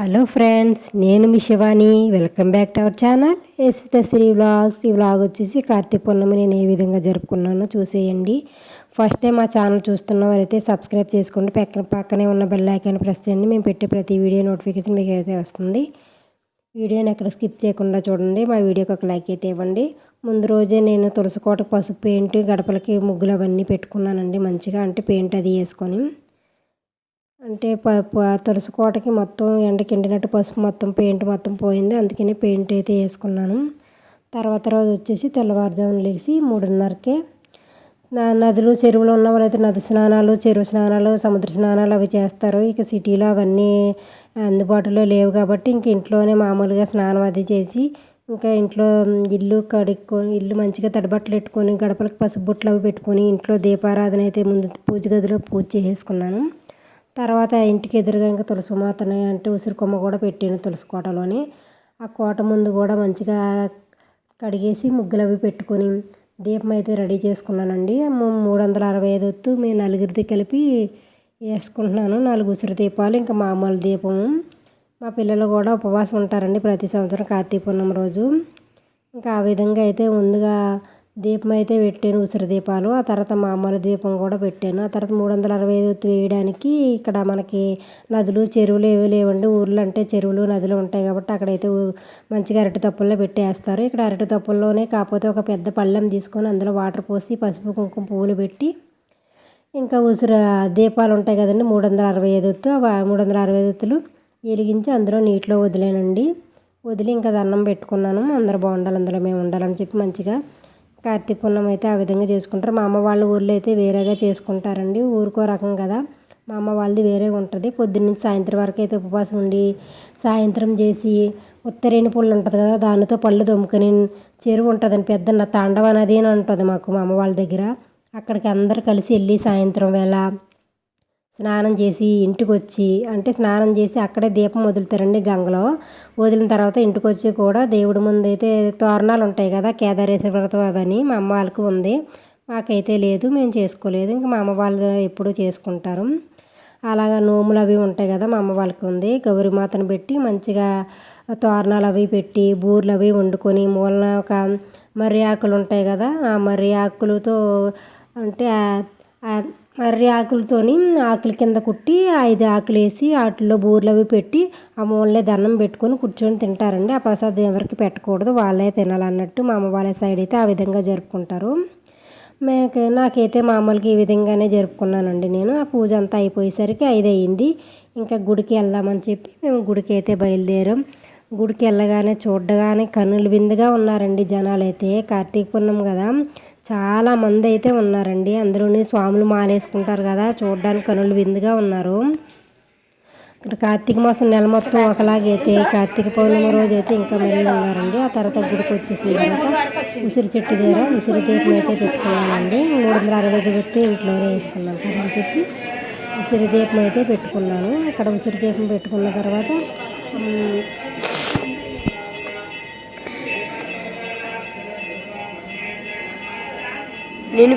Hello friends నేను మీ Shivani. Welcome back to our channel Svitha Sri vlogs ఈ vlog వచ్చేసి కార్తీక పౌర్ణమి నేను ఏ విధంగా జరుపుకున్నానో చూసేయండి. ఫస్ట్ టైం మా ఛానల్ చూస్తున్న వారైతే సబ్స్క్రైబ్ చేసుకోండి. పక్కన పక్కనే ఉన్న బెల్ ఐకాన్ ప్రెస్ చేయండి. మేము పెట్టే ప్రతి వీడియో నోటిఫికేషన్ మీకు అయితే వస్తుంది. వీడియోని ఎక్కడ స్కిప్ చేయకుండా చూడండి. మా వీడియోకి ఒక లైక్ అయితే ఇవ్వండి. ముందు రోజే నేను తులసికోట పసుపు పెయింట్ గడపలకి ముగ్గులు అవన్నీ పెట్టుకున్నానండి. మంచిగా అంటే పెయింట్ అది వేసుకొని. అంటే ప తులసి కోటకి మొత్తం ఎండకి ఎండినట్టు పసుపు మొత్తం పెయింట్ మొత్తం పోయింది. అందుకని పెయింట్ అయితే వేసుకున్నాను. తర్వాత రోజు వచ్చేసి తెల్లవారుజామున లేచి మూడున్నరకే నదులు చెరువులు ఉన్న వాళ్ళైతే నది స్నానాలు చెరువు స్నానాలు సముద్ర స్నానాలు అవి చేస్తారు. ఇక సిటీలో అవన్నీ అందుబాటులో లేవు కాబట్టి ఇంక ఇంట్లోనే మామూలుగా స్నానం అది చేసి ఇంకా ఇంట్లో ఇల్లు కడుక్కొని ఇల్లు మంచిగా తడిబట్టలు పెట్టుకొని గడపలకు పసుపు బుట్టలు అవి పెట్టుకొని ఇంట్లో దీపారాధన అయితే ముందు పూజ గదిలో పూజ చేసేసుకున్నాను తర్వాత ఇంటికి ఎదురుగా ఇంకా తులసి మాతని అంటే ఉసిరి కొమ్మ కూడా పెట్టాను తులసి కోటలోని. ఆ కోట ముందు కూడా మంచిగా కడిగేసి ముగ్గులు అవి పెట్టుకొని దీపం అయితే రెడీ చేసుకున్నానండి. మూడు వందల అరవై ఐదు వత్తు మేము నలుగురిది కలిపి వేసుకుంటున్నాను. నాలుగు ఉసిరి దీపాలు ఇంకా మామూలు దీపము మా పిల్లలు కూడా ఉపవాసం ఉంటారండి ప్రతి సంవత్సరం కార్తీక పూర్ణం రోజు. ఇంకా ఆ విధంగా అయితే ముందుగా దీపం అయితే పెట్టాను ఉసిరి దీపాలు. ఆ తర్వాత మామూలు దీపం కూడా పెట్టాను. ఆ తర్వాత మూడు వందల అరవై ఐదు వేయడానికి ఇక్కడ మనకి నదులు చెరువులు ఏవి లేవండి. ఊర్లో అంటే చెరువులు నదులు ఉంటాయి కాబట్టి అక్కడైతే మంచిగా అరటి తప్పుల్లో పెట్టేస్తారు. ఇక్కడ అరటి తప్పుల్లోనే కాకపోతే ఒక పెద్ద పళ్ళెం తీసుకొని అందులో వాటర్ పోసి పసుపు కుంకుమ పువ్వులు పెట్టి ఇంకా ఉసిరి దీపాలు ఉంటాయి కదండి మూడు వందల అరవై ఐదు మూడు వందల అరవై ఐదు వెలిగించి అందులో నీటిలో వదిలేనండి. వదిలి ఇంకా దండం పెట్టుకున్నాను. అందరు బాగుండాలి అందులో మేము ఉండాలని చెప్పి మంచిగా కార్తీక పూర్ణం అయితే ఆ విధంగా చేసుకుంటారు. మా అమ్మ వాళ్ళ ఊర్లో అయితే వేరేగా చేసుకుంటారండి. ఊరికో రకం కదా. మా అమ్మ వాళ్ళది వేరేగా ఉంటుంది. పొద్దున్న సాయంత్రం వరకు అయితే ఉపవాసం ఉండి సాయంత్రం చేసి ఉత్తరేణి పుల్లు ఉంటుంది కదా దానితో పళ్ళు దొమ్ముకొని చెరువు ఉంటుందని పెద్ద తాండవ నది అని ఉంటుంది మాకు మా అమ్మ వాళ్ళ దగ్గర. అక్కడికి అందరు కలిసి వెళ్ళి సాయంత్రం వేళ స్నానం చేసి ఇంటికి వచ్చి అంటే స్నానం చేసి అక్కడే దీపం వదులుతారండి గంగలో. వదిలిన తర్వాత ఇంటికి వచ్చి కూడా దేవుడి ముందు అయితే తోరణాలు ఉంటాయి కదా కేదారేశ్వర వ్రతం అవని మా అమ్మ వాళ్ళకి ఉంది. మాకైతే లేదు మేము చేసుకోలేదు. ఇంకా మా అమ్మ వాళ్ళు ఎప్పుడూ చేసుకుంటారు. అలాగా నోములు అవి ఉంటాయి కదా మా అమ్మ వాళ్ళకి ఉంది. గౌరీమాతను పెట్టి మంచిగా తోరణాలు అవి పెట్టి బూర్లు అవి వండుకొని మూలన ఒక మర్రి ఆకులు ఉంటాయి కదా ఆ మర్రి ఆకులతో అంటే మర్రి ఆకులతోని ఆకుల కింద కుట్టి ఐదు ఆకులు వేసి వాటిలో బూరెలు అవి పెట్టి ఆ మూలనే దండం పెట్టుకొని కూర్చొని తింటారండి. ఆ ప్రసాదం ఎవరికి పెట్టకూడదు. వాళ్ళే తినాలన్నట్టు మా అమ్మ వాళ్ళ సైడ్ అయితే ఆ విధంగా జరుపుకుంటారు. మేక నాకైతే మామూలుగా ఈ విధంగానే జరుపుకున్నానండి నేను. ఆ పూజ అంతా అయిపోయేసరికి ఐదు అయ్యింది ఇంకా గుడికి వెళ్దామని చెప్పి మేము గుడికి అయితే బయలుదేరాం. గుడికి వెళ్ళగానే చూడగానే కన్నులు విందుగా ఉన్నారండి జనాలు అయితే కార్తీక పున్నం కదా. చాలా మంది అయితే ఉన్నారండి. అందులోని స్వాములు మాలేసుకుంటారు కదా. చూడడానికి కనులు విందుగా ఉన్నారు. ఇక్కడ కార్తీక మాసం నెల మొత్తం ఒకలాగైతే కార్తీక పౌర్ణమి రోజు అయితే ఇంకా మళ్ళీ ఉన్నారండి. ఆ తర్వాత గుడికి వచ్చేసిన తర్వాత ఉసిరి చెట్టు దగ్గర ఉసిరి దీపం అయితే పెట్టుకున్నానండి మూడు వందల అరవై ఐదు ఇంట్లోనే వేసుకున్నాను కదా అని చెప్పి ఉసిరి దీపం అయితే పెట్టుకున్నాను. అక్కడ ఉసిరి దీపం పెట్టుకున్న తర్వాత నేను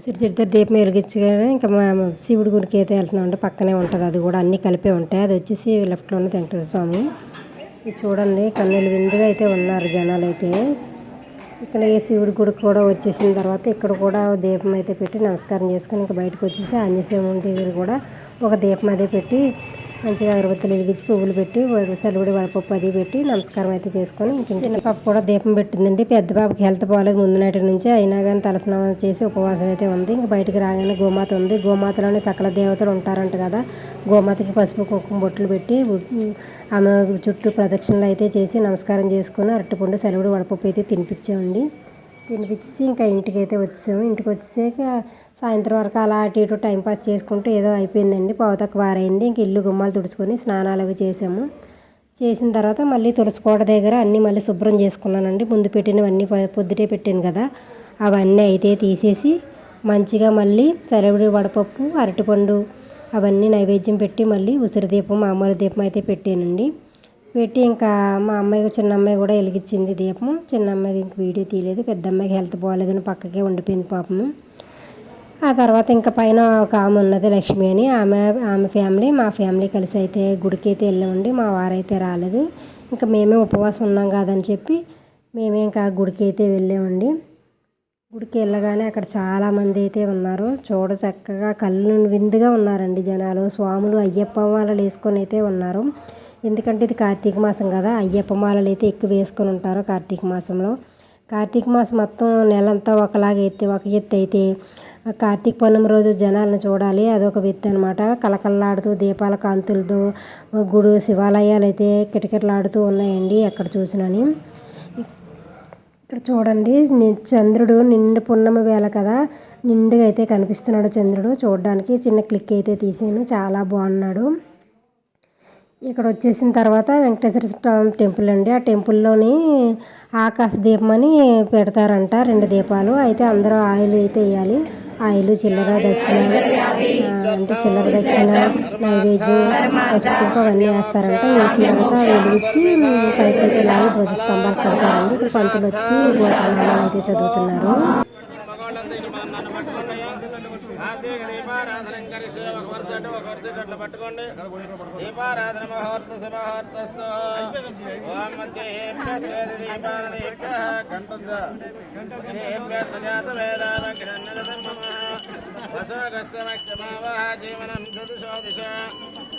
వీ ఉసిరి చెట్టుతో దీపం వెలిగించగానే ఇంకా మా శివుడి గుడికి అయితే వెళ్తున్నాం అంటే పక్కనే ఉంటుంది. అది కూడా అన్నీ కలిపే ఉంటాయి. అది వచ్చేసి లెఫ్ట్లో ఉన్న వెంకటేశ్వర స్వామి. ఇది చూడండి కన్నులు విందుగా అయితే ఉన్నారు జనాలు అయితే. ఇక్కడ ఈ శివుడి గుడికి కూడా వచ్చేసిన తర్వాత ఇక్కడ కూడా దీపం అయితే పెట్టి నమస్కారం చేసుకుని ఇంకా బయటకు వచ్చేసి ఆంజనేయ దగ్గర కూడా ఒక దీపం అదే పెట్టి మంచిగా అగరబత్తులు వెలిగించి పువ్వులు పెట్టి చలువుడి వడపప్పు అది పెట్టి నమస్కారం అయితే చేసుకొని ఇంక చిన్న పాప కూడా దీపం పెట్టిందండి. పెద్ద పాపకి హెల్త్ బాగాలేదు ముందు నాటి నుంచి. అయినా కానీ తలస్నానం చేసి ఉపవాసం అయితే ఉంది. ఇంక బయటకు రాగానే గోమాత ఉంది. గోమాతలోనే సకల దేవతలు ఉంటారంట కదా. గోమాతకి పసుపు కుంకుమ బొట్లు పెట్టి ఆమె చుట్టూ ప్రదక్షిణలు అయితే చేసి నమస్కారం చేసుకుని అరటిపండు సెలవుడు వడపప్పు అయితే తినిపించామండి. తినిపించి ఇంకా ఇంటికైతే వచ్చాము. ఇంటికి వచ్చాక సాయంత్రం వరకు అలా అటు ఇటు టైంపాస్ చేసుకుంటూ ఏదో అయిపోయిందండి. పావుతక్క వారైంది ఇంక ఇల్లు గుమ్మాలు తుడుచుకొని స్నానాలు అవి చేసాము. చేసిన తర్వాత మళ్ళీ తులసికోట దగ్గర అన్నీ మళ్ళీ శుభ్రం చేసుకున్నానండి. ముందు పెట్టినవన్నీ పొద్దుటే పెట్టాను కదా. అవన్నీ అయితే తీసేసి మంచిగా మళ్ళీ సెలవుడి వడపప్పు అరటిపండు అవన్నీ నైవేద్యం పెట్టి మళ్ళీ ఉసిరి దీపం మామూలు దీపం అయితే పెట్టానండి. పెట్టి ఇంకా మా అమ్మాయి చిన్న అమ్మాయి కూడా వెలిగించింది దీపం. చిన్న అమ్మాయి ఇంక వీడియో తీయలేదు. పెద్ద అమ్మాయికి హెల్త్ బాగాలేదని పక్కకే ఉండిపోయింది పాపము ఆ తర్వాత ఇంకా పైన ఒక ఆమె ఉన్నది లక్ష్మి అని. ఆమె ఆమె ఫ్యామిలీ మా ఫ్యామిలీ కలిసి అయితే గుడికి అయితే వెళ్ళామండి. మా వారైతే రాలేదు. ఇంకా మేమే ఉపవాసం ఉన్నాం కాదని చెప్పి మేమే ఇంకా గుడికి అయితే వెళ్ళామండి. గుడికి వెళ్ళగానే అక్కడ చాలామంది అయితే ఉన్నారు. చూడ చక్కగా కళ్ళు విందుగా ఉన్నారండి జనాలు. స్వాములు అయ్యప్ప వాళ్ళు వేసుకొని అయితే ఉన్నారు. ఎందుకంటే ఇది కార్తీక మాసం కదా అయ్యప్ప మాలలు అయితే ఎక్కువ వేసుకొని ఉంటారు కార్తీక మాసంలో. కార్తీక మాసం మొత్తం నెలంతా ఒకలాగా ఒక ఎత్తు అయితే కార్తీక పౌర్ణమి రోజు జనాలను చూడాలి. అదొక ఎత్తు అనమాట కలకల్లాడుతూ దీపాల కాంతులతో గుడి శివాలయాలు అయితే కిటకిటలాడుతూ ఉన్నాయండి ఎక్కడ చూసినాని. ఇక్కడ చూడండి చంద్రుడు నిండు పున్నమి వేళ కదా నిండుగా అయితే కనిపిస్తున్నాడు చంద్రుడు చూడడానికి. చిన్న క్లిక్ అయితే తీసాను చాలా బాగున్నాడు. ఇక్కడ వచ్చేసిన తర్వాత వెంకటేశ్వర స్వామి టెంపుల్ అండి. ఆ టెంపుల్లోని ఆకాశ దీపం అని పెడతారంట రెండు దీపాలు. అయితే అందరూ ఆయిల్ అయితే వేయాలి. ఆయిల్ చిల్లర దక్షిణ అంటే చిల్లర దక్షిణ నైవేద్యం పసుపు అవన్నీ వేస్తారంట. వేసిన తర్వాత వెలిగించి పైకి అయితే లాగి ధ్వజస్తంభాలు కడతారండి. ఇక్కడ పంతులు వచ్చి గోత్రనామాలు అయితే చదువుతున్నారు. నన్ను పట్టుకోండి కార్తీక దీపారాధన కలిసి ఒక వరుస అటు ఒక వరుస అట్లా పట్టుకోండి దీపారాధన మహోర్త శుభహోర్తస్సు ఓం మధ్యేభ్య స్వేద దీపానదీభ్య కంటుందా దేభ్య సుజాత వేదాల కిరణ్యరథం జీవనం చతుషో దిశ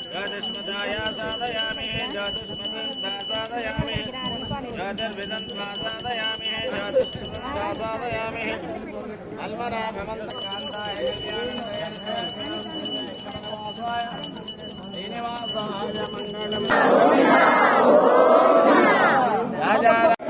జ్యోతిష్మతాయా సాధయామి జ్యోతిష్మతా సాధయామి ज्योतिर्विदं स्वासादयामि स्वासादयामि अल्मरा भवन्तकान्ताय राजा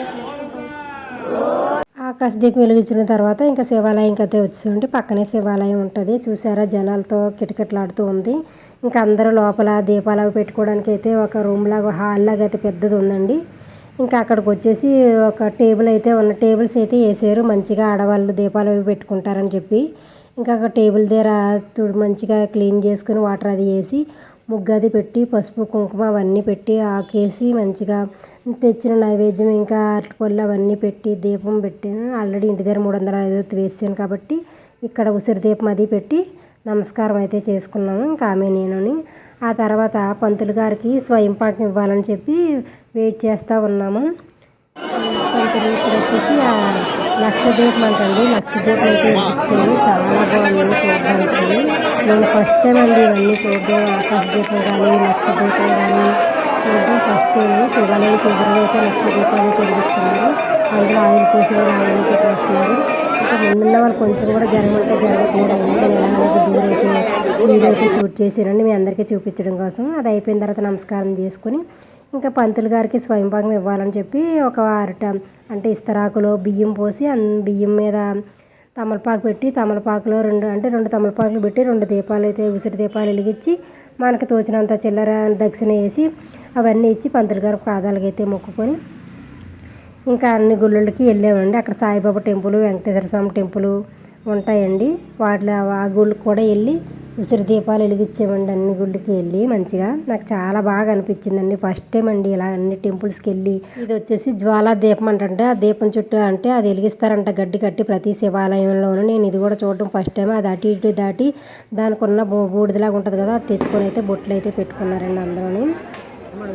రాజా వెలిగించిన తర్వాత ఇంకా శివాలయంకి అయితే వచ్చేసామంటే పక్కనే శివాలయం ఉంటుంది. చూసారా? జనాలతో కిటకిటలాడుతూ ఉంది. ఇంకా అందరూ లోపల దీపాలు అవి పెట్టుకోవడానికి అయితే ఒక రూమ్ లాగా హాల్ లాగా అయితే పెద్దది ఉందండి. ఇంకా అక్కడికి వచ్చేసి ఒక టేబుల్ అయితే ఉన్న టేబుల్స్ అయితే వేసారు. మంచిగా ఆడవాళ్ళు దీపాలు అవి పెట్టుకుంటారని చెప్పి. ఇంకా టేబుల్ దగ్గర మంచిగా క్లీన్ చేసుకుని వాటర్ అది వేసి ముగ్గది అది పెట్టి పసుపు కుంకుమ అవన్నీ పెట్టి ఆకేసి మంచిగా తెచ్చిన నైవేద్యం ఇంకా అరటిపళ్ళు అవన్నీ పెట్టి దీపం పెట్టాను ఆల్రెడీ ఇంటి దగ్గర మూడు వందల ఐదు వేసాను కాబట్టి ఇక్కడ ఉసిరి దీపం అది పెట్టి నమస్కారం అయితే చేసుకున్నాము ఇంకా ఆమె నేనుని. ఆ తర్వాత పంతులు గారికి స్వయం పాకం ఇవ్వాలని చెప్పి వెయిట్ చేస్తూ ఉన్నాము. పంతులు ఇక్కడ వచ్చేసి లక్ష దీపం అంటండి లక్ష దీపం అయితే ఇచ్చింది చాలా బాగుంది చూడడానికి. నేను ఫస్ట్ టైం అండి ఇవన్నీ చూడడం. ఆకాశ దీపం కానీ లక్ష దీపం కానీ చూడడం. ఫస్ట్ టైం శివాలయం ఎదురుగా అయితే లక్ష దీపాలు తెలిపిస్తున్నారు అందులో ఆయిల్ పోసి కూడా ఆయిల్ వస్తున్నారు ఇంకా ముందున్న వాళ్ళు కొంచెం కూడా జరగమంటే జరగట్లేదు అయినా కానీ ఎలాగైనా దూరం అయితే వీడియో అయితే షూట్ చేసానండి మీ అందరికీ చూపించడం కోసం. అది అయిపోయిన తర్వాత నమస్కారం చేసుకుని ఇంకా పంతులు గారికి స్వయంపాకం ఇవ్వాలని చెప్పి ఒక అరట అంటే ఇస్తరాకులో బియ్యం పోసి బియ్యం మీద తమలపాకు పెట్టి తమలపాకులో రెండు అంటే రెండు తమలపాకులు పెట్టి రెండు దీపాలు అయితే ఉసిరి దీపాలు వెలిగించి మనకు తోచినంత చిల్లర దక్షిణ వేసి అవన్నీ ఇచ్చి పంతులు గారు కాదాలకైతే మొక్కుకొని ఇంకా అన్ని గుళ్ళకి వెళ్ళామండి. అక్కడ సాయిబాబా టెంపుల్ వెంకటేశ్వర స్వామి టెంపుల్ ఉంటాయండి. వాటిలో ఆ గుళ్ళకి కూడా వెళ్ళి ఉసిరి దీపాలు వెలిగించామండి అన్ని గుళ్ళకి వెళ్ళి మంచిగా. నాకు చాలా బాగా అనిపించిందండి. ఫస్ట్ టైం అండి ఇలా అన్ని టెంపుల్స్కి వెళ్ళి. ఇది వచ్చేసి జ్వాలా దీపం అంటే ఆ దీపం చుట్టూ అంటే అది వెలిగిస్తారంట గడ్డి కట్టి ప్రతి శివాలయంలోనూ. నేను ఇది కూడా చూడటం ఫస్ట్ టైం అది అటు ఇటు దాటి దానికి ఉన్న బూ- బూడిదలాగా ఉంటుంది కదా అది తెచ్చుకొని అయితే బొట్లు అయితే పెట్టుకున్నారండి అందరూని.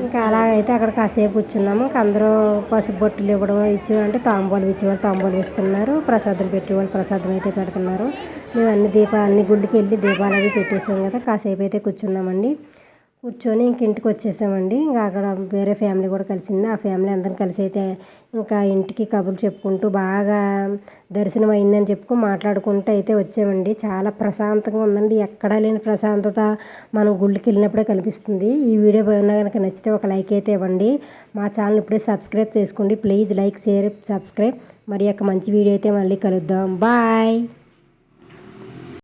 ఇంకా అలాగైతే అక్కడ కాసేపు కూర్చున్నాము. ఇంకా అందరూ పసుపు బొట్టులు ఇవ్వడం ఇచ్చేవాళ్ళు తాంబూలు ఇచ్చేవాళ్ళు తాంబూలు ఇస్తున్నారు. ప్రసాదం పెట్టేవాళ్ళు ప్రసాదం అయితే పెడుతున్నారు. మేము అన్ని దీప అన్ని గుళ్ళకి వెళ్ళి దీపాలు అవి పెట్టేసాం కదా కాసేపు అయితే కూర్చున్నామండి. కూర్చొని ఇంక ఇంటికి వచ్చేసామండి. ఇంకా అక్కడ వేరే ఫ్యామిలీ కూడా కలిసింది. ఆ ఫ్యామిలీ అందరం కలిసి అయితే ఇంకా ఇంటికి కబుర్లు చెప్పుకుంటూ బాగా దర్శనం అయిందని చెప్పుకో మాట్లాడుకుంటూ అయితే వచ్చామండి. చాలా ప్రశాంతంగా ఉందండి. ఎక్కడా లేని ప్రశాంతత మనం గుళ్ళకి వెళ్ళినప్పుడే కనిపిస్తుంది. ఈ వీడియో బాగున్నా కనుక నచ్చితే ఒక లైక్ అయితే ఇవ్వండి. మా ఛానల్ ఇప్పుడే సబ్స్క్రైబ్ చేసుకోండి. Please like share subscribe. మరి యొక్క మంచి వీడియో అయితే మళ్ళీ కలుద్దాం. బాయ్!